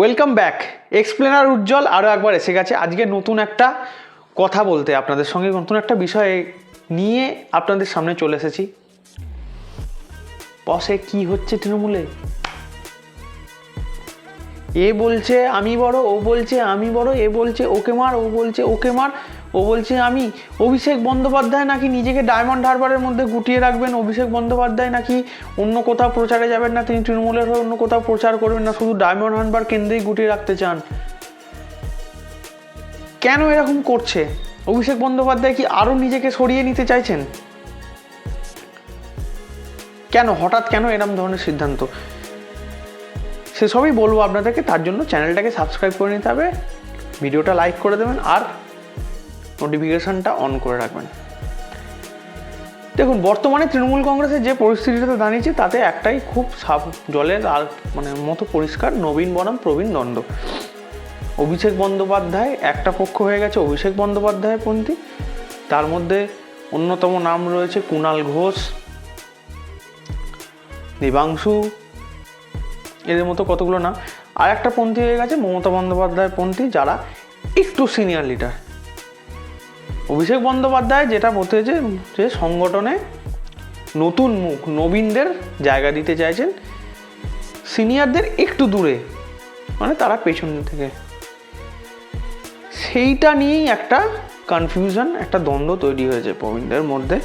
Welcome back explainer উজ্জ্বল আরও একবার এসে গেছে। আজকে নতুন একটা কথা বলতে আপনাদের সঙ্গে, নতুন একটা বিষয় নিয়ে আপনাদের সামনে চলে এসেছি। বসে কি হচ্ছে তৃণমূলে? এ বলছে আমি বড়, ও বলছে আমি বড়, এ বলছে ওকে মার, ও বলছে ওকে মার। ও বলছে, আমি অভিষেক বন্দ্যোপাধ্যায় নাকি নিজেকে ডায়মন্ড হারবারের মধ্যে গুটিয়ে রাখবেন? অভিষেক বন্দ্যোপাধ্যায় নাকি অন্য কোথাও প্রচারে যাবেন না? তিনি তৃণমূলের হয়ে অন্য কোথাও প্রচার করবেন না? শুধু ডায়মন্ড হারবার কেন্দ্রেই গুটিয়ে রাখতে চান। কেন এরকম করছে? অভিষেক বন্দ্যোপাধ্যায় কি আরও নিজেকে সরিয়ে নিতে চাইছেন? কেন, হঠাৎ কেন এরম ধরনের সিদ্ধান্ত? সেসবই বলব আপনাদেরকে, তার জন্য চ্যানেলটাকে সাবস্ক্রাইব করে নিতে হবে, ভিডিওটা লাইক করে দেবেন, আর নোটিফিকেশানটা অন করে রাখবেন। দেখুন, বর্তমানে তৃণমূল কংগ্রেসের যে পরিস্থিতিটা দাঁড়িয়েছে, তাতে একটাই খুব সাফ জলের আর মানে মতো পরিষ্কার, নবীন বনাম, প্রবীণ দ্বন্দ্ব অভিষেক বন্দ্যোপাধ্যায়, একটা পক্ষ হয়ে গেছে অভিষেক বন্দ্যোপাধ্যায় পন্থী। তার মধ্যে অন্যতম নাম রয়েছে কুণাল ঘোষ, দেবাংশু, এদের মতো কতগুলো নাম আর একটা পন্থী হয়ে গেছে মমতা বন্দ্যোপাধ্যায় পন্থী, যারা একটু সিনিয়র লিডার অভিষেক বন্দ্যোপাধ্যায় যেটা বলতে যে যে সংগঠনে নতুন মুখ, নবীনদের জায়গা দিতে চাইছেন। সিনিয়রদের একটু দূরে মানে তারা পেছন থেকে। সেইটা নিয়েই একটা কনফিউশন একটা দ্বন্দ্ব তৈরি হয়েছে প্রবীণদের মধ্যে।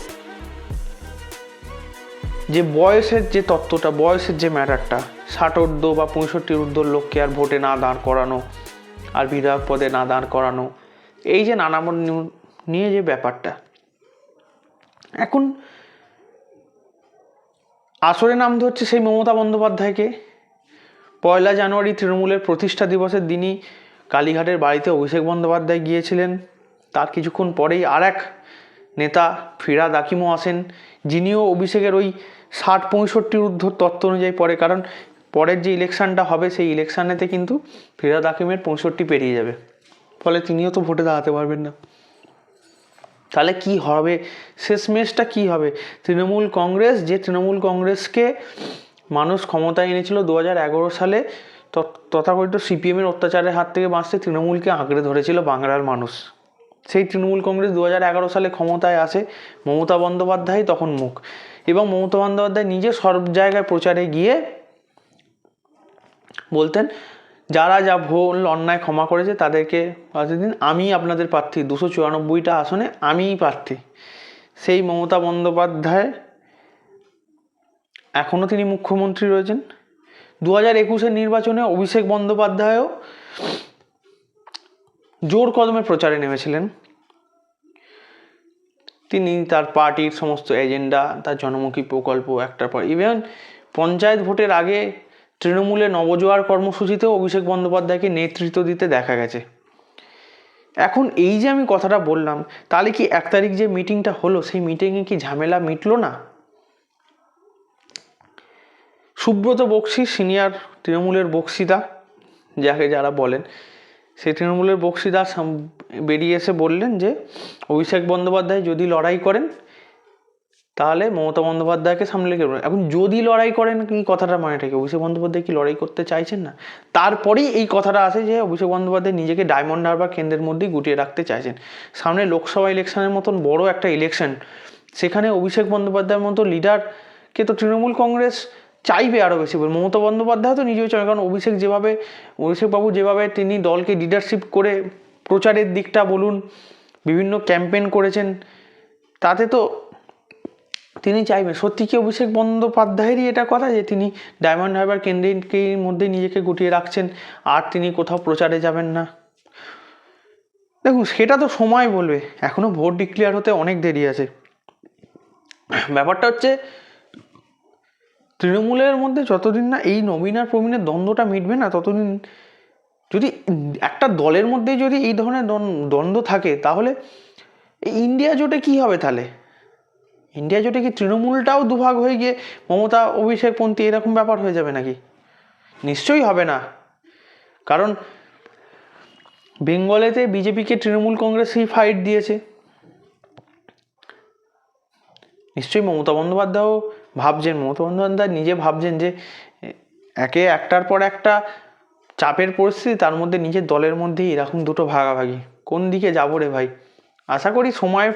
যে বয়সের যে তত্ত্বটা, বয়সের যে ম্যাটারটা, ষাটোর্ধ বা পঁয়ষট্টির ঊর্ধ্বর লোককে আর ভোটে না দাঁড় করানো, আর বিধায়ক পদে না দাঁড় করানো, এই যে নানা নিয়ে যে ব্যাপারটা। এখন আসরে নামতে হচ্ছে সেই মমতা বন্দ্যোপাধ্যায়কে। পয়লা জানুয়ারি তৃণমূলের প্রতিষ্ঠা দিবসের দিনই কালীঘাটের বাড়িতে অভিষেক বন্দ্যোপাধ্যায় গিয়েছিলেন। তার কিছুক্ষণ পরেই আর এক নেতা ফিরাদ আকিমও আসেন, যিনিও অভিষেকের ওই ষাট পঁয়ষট্টির ঊর্ধ্ব তত্ত্ব অনুযায়ী পড়ে, কারণ পরের যে ইলেকশনটা হবে সেই ইলেকশানেতে কিন্তু ফিরাদ আকিমের পঁয়ষট্টি পেরিয়ে যাবে। ফলে তিনিও তো ভোটে দাঁড়াতে পারবেন না। তাহলে কি হবে? শেষমেশটা কি হবে? তৃণমূল কংগ্রেস, যে তৃণমূল কংগ্রেসকে মানুষ ক্ষমতায় এনেছিল দু হাজার এগারো সালে তথ- তথাকথিত সিপিএমের অত্যাচারের হাত থেকে বাঁচতে তৃণমূলকে আঁকড়ে ধরেছিল বাংলার মানুষ। সেই তৃণমূল কংগ্রেস দু হাজার এগারো সালে ক্ষমতায় আসে মমতা বন্দ্যোপাধ্যায়, তখন মুখ। এবং মমতা বন্দ্যোপাধ্যায় নিজে সব জায়গায় প্রচারে গিয়ে বলতেন যারা যা ভুল, অন্যায় ক্ষমা করেছে তাদেরকে দিন আমি আপনাদের প্রার্থী। দুশো চুরানব্বইটা আসনে আমিই প্রার্থী। সেই মমতা বন্দ্যোপাধ্যায় এখনও তিনি মুখ্যমন্ত্রী রয়েছেন। দু হাজার একুশের নির্বাচনে অভিষেক বন্দ্যোপাধ্যায়ও জোর কদমে প্রচারে নেমেছিলেন। তিনি তার পার্টির সমস্ত এজেন্ডা, তার জনমুখী প্রকল্প একটার পর ইভেন পঞ্চায়েত ভোটের আগে তৃণমূলে নবজোয়ার কর্মসূচিতেও অভিষেক বন্দ্যোপাধ্যায়কে নেতৃত্ব দিতে দেখা গেছে। এখন এই যে আমি কথাটা বললাম, তাহলে কি এক তারিখ যে মিটিংটা হলো, সেই মিটিংয়ে কি ঝামেলা মিটলো না? সুব্রত বক্সি সিনিয়র তৃণমূলের বক্সিতা যাকে যারা বলেন, সেই তৃণমূলের বক্সিদা বেরিয়ে এসে বললেন যে, অভিষেক বন্দ্যোপাধ্যায় যদি লড়াই করেন তাহলে মমতা বন্দ্যোপাধ্যায়কে সামলে কেউ এখন যদি লড়াই করেন, কি কথাটা মানে থাকে? অভিষেক বন্দ্যোপাধ্যায় কি লড়াই করতে চাইছেন না? তারপরেই এই কথাটা আসে যে অভিষেক বন্দ্যোপাধ্যায় নিজেকে ডায়মন্ড হারবার কেন্দ্রের মধ্যেই গুটিয়ে রাখতে চাইছেন। সামনে লোকসভা ইলেকশনের মতন বড় একটা ইলেকশন সেখানে অভিষেক বন্দ্যোপাধ্যায়ের মতো লিডারকে তো তৃণমূল কংগ্রেস চাইবে আরও বেশি করে মমতা বন্দ্যোপাধ্যায় তো নিজেও চায় কারণ অভিষেক যেভাবে অভিষেকবাবু যেভাবে তিনি দলকে লিডারশিপ করে প্রচারের দিকটা বলুন, বিভিন্ন ক্যাম্পেন করেছেন, তাতে তো তিনি চাইবেন। সত্যি কি অভিষেক বন্দ্যোপাধ্যায়েরই এটা কথা যে তিনি ডায়মন্ড হারবার কেন্দ্রের মধ্যে নিজেকে গুটিয়ে রাখছেন আর তিনি কোথাও প্রচারে যাবেন না? দেখুন, সেটা তো সময় বলবে। এখনও ভোট ডিক্লেয়ার হতে অনেক দেরি আছে। ব্যাপারটা হচ্ছে, তৃণমূলের মধ্যে যতদিন না এই নবীন আর প্রবীণের দ্বন্দ্বটা মিটবে না, ততদিন যদি একটা দলের মধ্যেই যদি এই ধরনের দ্বন্দ্ব- থাকে, তাহলে ইন্ডিয়া জোটে কি হবে তাহলে? ইন্ডিয়া জোটে কি তৃণমূলটাও দুভাগ হয়ে গিয়ে মমতা, অভিষেক পন্থী এরকম ব্যাপার হয়ে যাবে নাকি? নিশ্চয়ই হবে না। কারণ বেঙ্গলেতে বিজেপিকে তৃণমূল কংগ্রেসই ফাইট দিয়েছে। নিশ্চয়ই মমতা বন্দ্যোপাধ্যায়ও ভাবছেন, মমতা বন্দ্যোপাধ্যায় নিজে ভাবছেন যে, একে একটার পর একটা চাপের পরিস্থিতি, তার মধ্যে নিজের দলের মধ্যেই এরকম দুটো ভাগাভাগি। কোন দিকে যাব রে ভাই? আশা করি সময়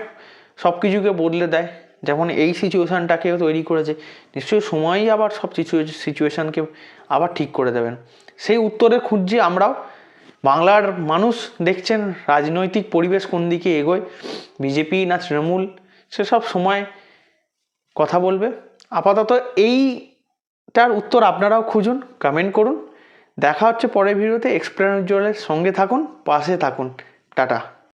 সব কিছুকে বদলে দেয়। যেমন এই সিচুয়েশানটাকেও তৈরি করেছে। নিশ্চয়ই সময়ই আবার সব সিচুয়েশানকে আবার ঠিক করে দেবেন। সেই উত্তরে খুঁজছি আমরাও। বাংলার মানুষ দেখছেন রাজনৈতিক পরিবেশ কোন দিকে এগোয়। বিজেপি না তৃণমূল, সেসব সময় কথা বলবে। আপাতত এইটার উত্তর আপনারাও খুঁজুন কমেন্ট করুন। দেখা হচ্ছে পরের ভিডিওতে। এক্সপ্লেন জলের সঙ্গে থাকুন, পাশে থাকুন। টাটা।